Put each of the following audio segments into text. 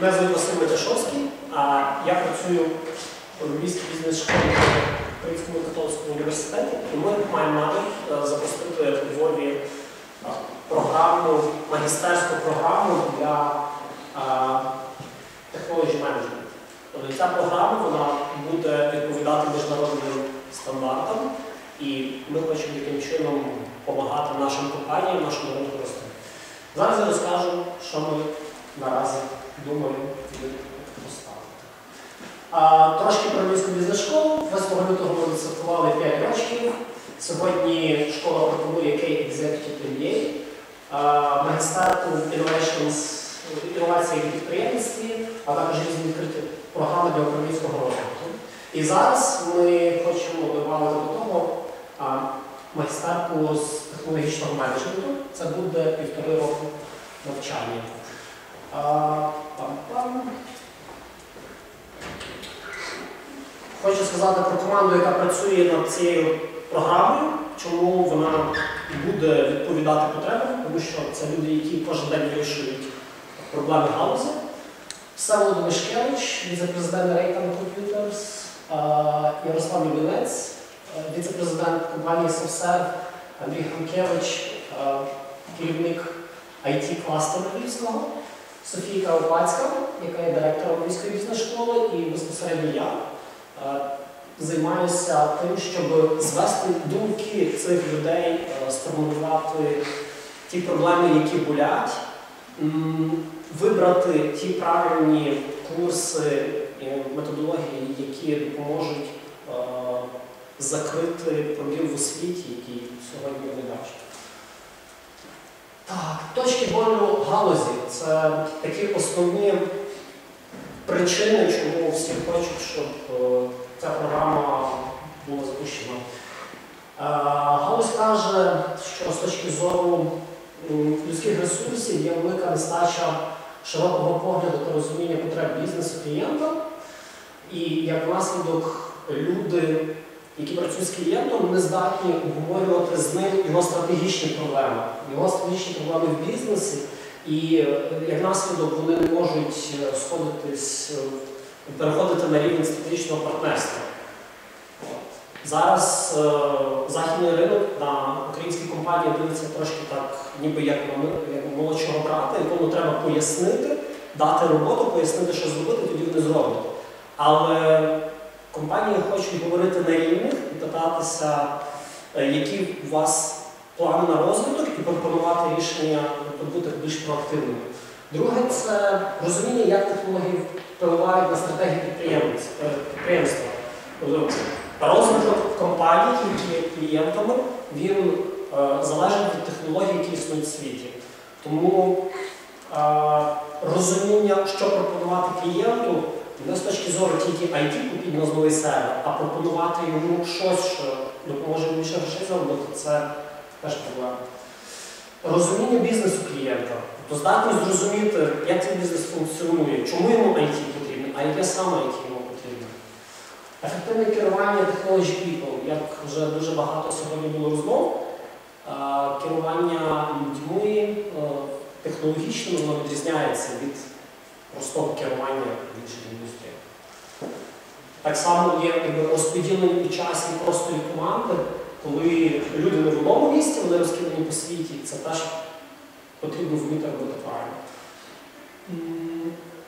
Мене звуть Василь Матяшовський, а я працюю у Львівській бізнес-школі в Українському католицькому університеті, і ми маємо намір е, запустити у Львові е, програму, магістерську програму для технологій менеджменту. Тобто ця програма вона буде відповідати міжнародним стандартам, і ми хочемо таким чином допомагати нашим компаніям, нашому ринку рости. Зараз я розкажу, що ми наразі думаємо поставити. А, Трошки про Львівську бізнес-школу. 8 лютого ми відсвяткували 5 років. Сьогодні школа пропонує K-Executive MBA, а, магістрату інновації в підприємстві, а також різні відкриті програми для управлінського розвитку. І зараз ми хочемо додати до того а, з технологічного менеджменту. Це буде півтори року навчання. А, пам-пам. Хочу сказати про команду, яка працює над цією програмою, чому вона буде відповідати потребам, тому що це люди, які кожен день вирішують проблеми галузі. Всеволод Мишкевич, віце-президент Raytheon Computers, Ярослав Любінець, віце-президент компанії SoftServe, Андрій Хамкевич, керівник IT-кластеру Львівського, Софійка Опацька, яка є директором Львівської бізнес-школи, і безпосередньо я займаюся тим, щоб звести думки цих людей, сформулювати ті проблеми, які болять, вибрати ті правильні курси методології, які допоможуть закрити пробіл в освіті, який сьогодні не бачить. Точки болю галузі це такі основні причини, чому всі хочуть, щоб ця програма була запущена. Галузь каже, що з точки зору людських ресурсів є велика нестача широкого погляду та розуміння потреб бізнесу клієнта. І як наслідок люди, які працюють з клієнтом, не здатні обговорювати з ним його стратегічні проблеми, його стратегічні проблеми в бізнесі. І як наслідок вони не можуть сходитись, переходити на рівень стратегічного партнерства. Зараз е, західний ринок на українські компанії дивиться трошки так, ніби як молодшого брата, якому треба пояснити, дати роботу, пояснити, що зробити, тоді вони зроблять. Але компанії хочуть говорити на рівних і питатися, які у вас плани на розвиток, і пропонувати рішення, тобто бути більш проактивними. Друге, це розуміння, як технології впливають на стратегію підприємства. Розвиток компаній, які є клієнтами, він е, залежить від технологій, які існують в світі. Тому е, розуміння, що пропонувати клієнту, не з точки зору тільки IT купіть на новий сервер, а пропонувати йому щось, що допоможе більше грошей заробити, це теж проблема. Розуміння бізнесу клієнта, тобто здатність зрозуміти, як цей бізнес функціонує, чому йому IT потрібно, а яке саме IT йому потрібно. Ефективне керування Technology People, як вже дуже багато сьогодні було розмов, керування людьми технологічно воно відрізняється від простого керування в інших індустріях. Так само є розподілені у часі простої команди, коли люди не в одному місці, вони розкидані по світі, це теж потрібно вміти робити правильно.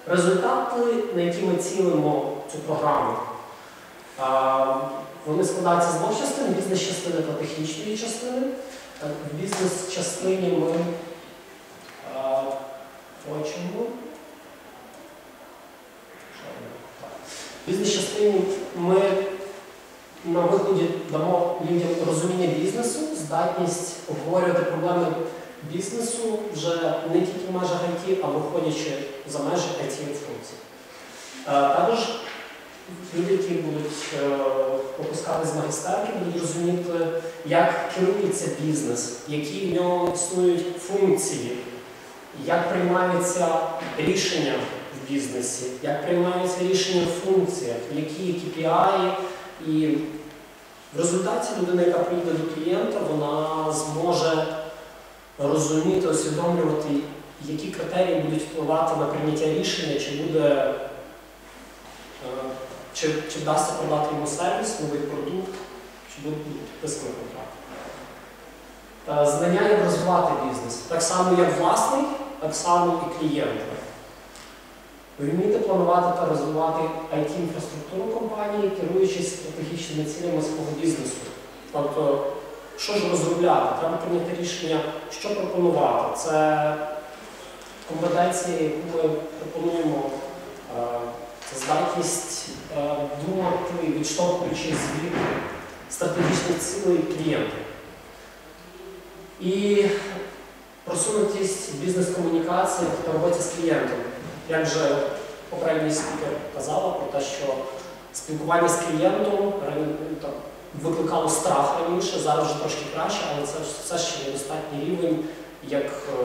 Результати, на які ми цілимо цю програму, вони складаються з двох частин бізнес-частини та технічної частини. В бізнес-частині ми хочемо. В бізнес-частині ми на виході дамо людям розуміння бізнесу, здатність обговорювати проблеми бізнесу вже не тільки в межах IT, а виходячи за межі it функцій. Також люди, які будуть попускати з магістерки, будуть розуміти, як керується бізнес, які в ньому існують функції, як приймаються рішення бізнесі, як приймаються рішення в функціях, які KPI, і в результаті людина, яка приїде до клієнта, вона зможе розуміти, усвідомлювати, які критерії будуть впливати на прийняття рішення, чи буде е, чи, чи вдасться продати йому сервіс, новий продукт, чи буде підписаний контракт. Знання, як розвивати бізнес. Так само, як власник, так само і клієнти. Ви вмієте планувати та розвивати IT-інфраструктуру компанії, керуючись стратегічними цілями свого бізнесу. Тобто, що ж розробляти? Треба прийняти рішення, що пропонувати. Це компетенція, яку ми пропонуємо, е, це здатність е, думати, відштовхуючись від стратегічних цілей клієнта. І просунутість в бізнес-комунікаціях та роботі з клієнтом. Як вже попередній спікер казала про те, що спілкування з клієнтом там, викликало страх раніше, зараз вже трошки краще, але це все ще недостатній рівень, як е,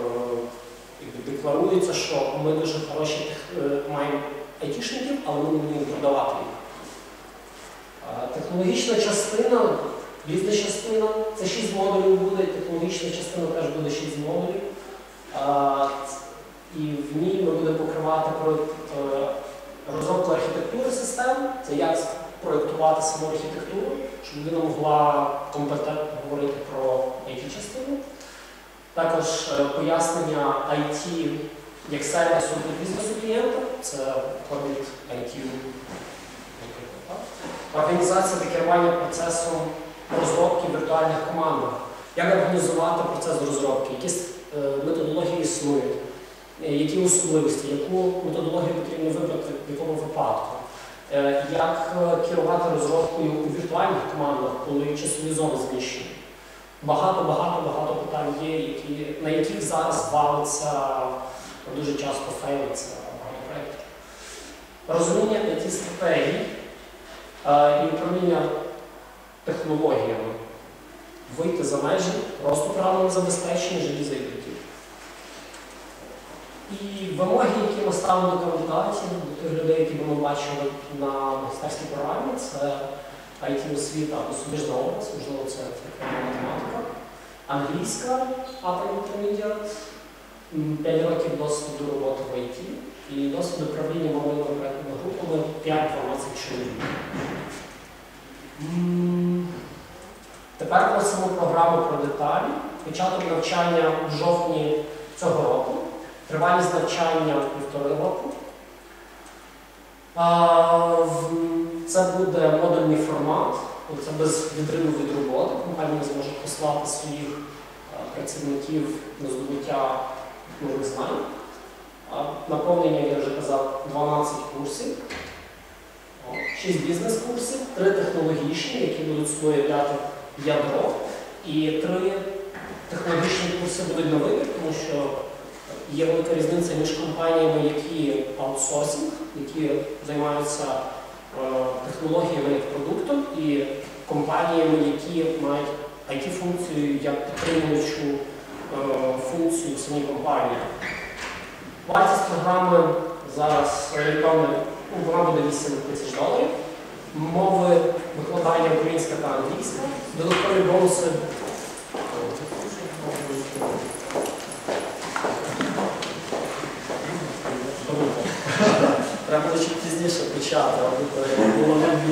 якби декларується, що ми дуже хороші е, маємо айтішників, але ми не вміємо продавати їх. Технологічна частина, бізнес-частина, це 6 модулів буде, технологічна частина теж буде 6 модулів. І в ній ми будемо покривати про е, розробку архітектури систем, це як проєктувати саму архітектуру, щоб людина могла компетентно говорити про IT-частину. Також е, пояснення IT як сервісу для бізнесу клієнта, це входить IT. Організація та керування процесом розробки віртуальних командах. Як організувати процес розробки, які е, методології існують, які особливості, яку методологію потрібно вибрати в якому випадку. Е, Як е, керувати розробкою у віртуальних командах, коли часові зони зміщені? Багато, багато, багато питань є, які, на яких зараз валиться дуже часто фейлиться багато проєктів. Розуміння it стратегій е, і управління технологіями. Вийти за межі просто правильного забезпечення желіза і дротів. І вимоги, які ми ставимо до кандидатів, до тих людей, які ми бачили на майстерській програмі, це IT-освіта або суміжна область, можливо, це математика, англійська upper intermediate, 5 років досвіду роботи в IT і досвід управління малими проектними групами 5-12 чоловік. Тепер про саму програму про деталі. Початок навчання в жовтні цього року. Тривалість навчання півтори року. Це буде модульний формат, це без відриву від роботи. Компанія зможе послати своїх працівників на здобуття нових знань. Наповнення, я вже казав, 12 курсів, 6 бізнес-курсів, 3 технологічні, які будуть собою являти ядро, і 3 технологічні курси будуть на тому що є велика різниця між компаніями, які аутсорсинг, які займаються е, технологіями як продуктом, і компаніями, які мають IT-функцію як підтримуючу е, функцію в самій компанії. Вартість програми зараз орієнтовна, ну, вона буде 8 тисяч доларів. Мови викладання українська та англійська. Додаткові бонуси.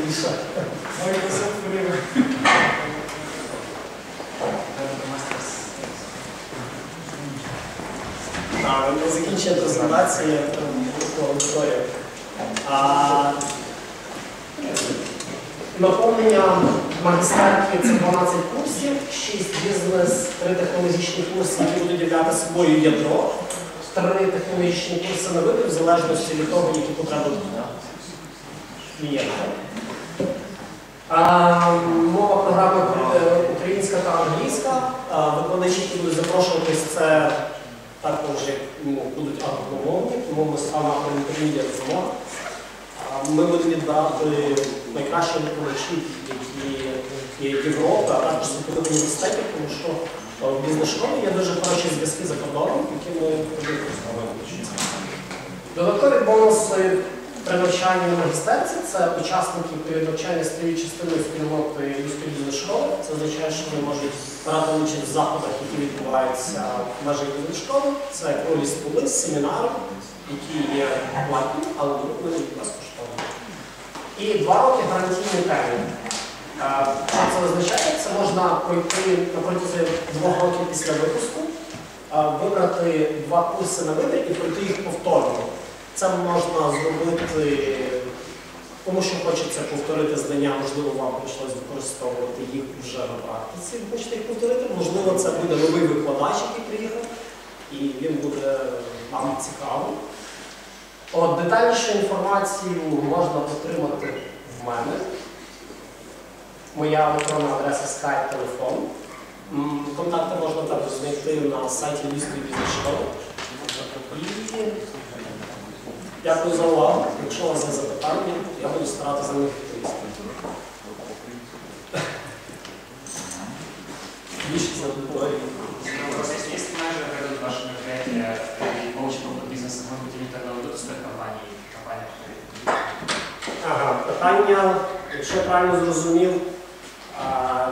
Не більше. А, ми презентацію, я аудиторію. Наповнення магістерки це 12 курсів, 6 бізнес, 3 технологічні курси, які будуть являти собою ядро, 3 технологічні курси на вибір, в залежності від того, які потреби клієнта. Мова програми українська та англійська. Викладачі, будуть запрошуватись, це також ну, будуть англомовні, тому ми саме інтермедіат замов. Ми будемо відбирати найкращих викладачів, які є Європи, а також світових університетів, тому що е, в бізнес-школі є дуже хороші зв'язки за кордоном, які ми використовуємо. Додаткові бонуси при навчанні на магістерці, це учасники навчання стають частиною спільноти міської бізнес-школи. Це означає, що вони можуть брати участь в заходах, які відбуваються в межах бізнес-школи. Це круглі столи, семінари, які є платні, але вони безкоштовні. І два роки гарантійний термін. Е, це означає? Це можна пройти протязі двох років після випуску, е, вибрати два курси на вибір і пройти їх повторно. Це можна зробити, тому що хочеться повторити знання, можливо, вам прийшлось використовувати їх вже на практиці, хочете їх повторити. Можливо, це буде новий викладач, який приїхав, і він буде вам цікавий. Детальнішу інформацію можна отримати в мене. Моя електронна адреса Skype, телефон. Контакти можна також знайти на сайті Львівської бізнес-школи. І дякую за увагу. Якщо у вас є запитання, я буду старатися на них відповісти. Більше за аудиторію. Вопрос есть, есть менеджеры ведут ваше мероприятие и получит опыт бизнеса, может быть, они тогда уйдут из той компании, компания Ага, питання, якщо я правильно зрозумів, а,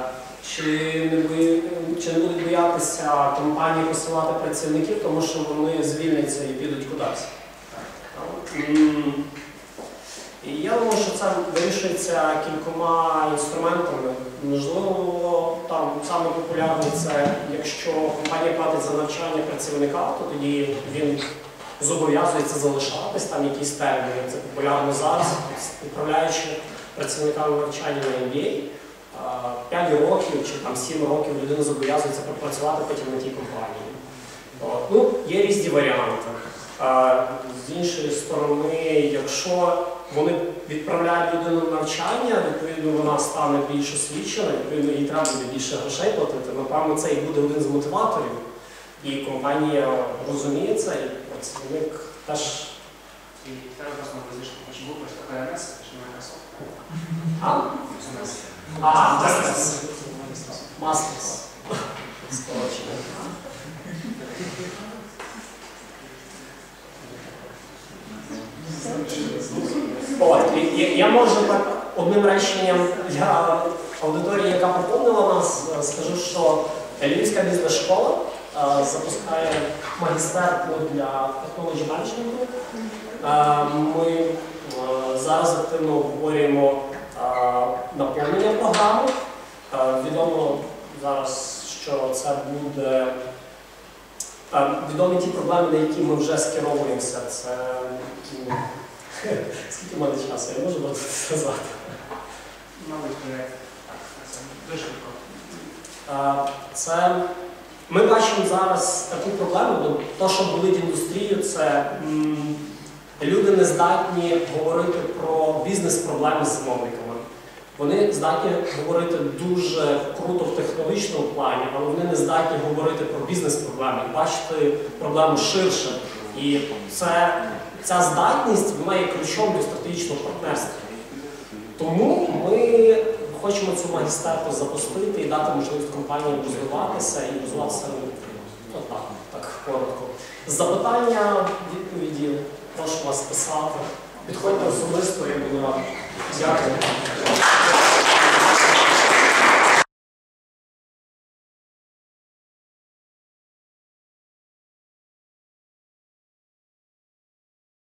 чи не, ви, чи не будуть боятися компанії посилати працівників, тому що вони звільняться і підуть кудись. Я думаю, що це вирішується кількома інструментами. Можливо, там саме популярний це, якщо компанія платить за навчання працівника, то тоді він зобов'язується залишатись там якісь терміни. Це популярно зараз, відправляючи працівника на навчання на MBA, 5 років чи там 7 років людина зобов'язується пропрацювати потім на тій компанії. Ну, є різні варіанти. А, З іншої сторони, якщо вони відправляють людину на навчання, відповідно вона стане більш освічена, відповідно їй треба буде більше грошей платити. Напевно, це і буде один з мотиваторів. І компанія розуміє це, і працівник теж И второй вопрос на воздушку. Почему просто такое MS, почему Microsoft? а, а, Мастерс. Мастерс. Скорочено. От, і- я можу так одним реченням для аудиторії, яка поповнила нас, скажу, що Львівська бізнес-школа е, запускає магістерку для технологій менеджменту. Е, Ми е, зараз активно обговорюємо наповнення програми. Відомо зараз, що це буде відомі ті проблеми, на які ми вже скеровуємося. Це скільки в мене часу, я можу вам сказати. Це дуже. Е, Це ми бачимо зараз таку проблему, бо то, що болить індустрію, це м, люди не здатні говорити про бізнес-проблеми з замовниками. Вони здатні говорити дуже круто в технологічному плані, але вони не здатні говорити про бізнес-проблеми, бачити проблему ширше. І це, ця здатність вона є ключом до стратегічного партнерства. Тому ми хочемо цю магістерку запустити і дати можливість компаніям розвиватися і розвиватися на Отак, так коротко. Запитання, відповіді, прошу вас писати. Підходьте особисто, я буду радий. Дякую.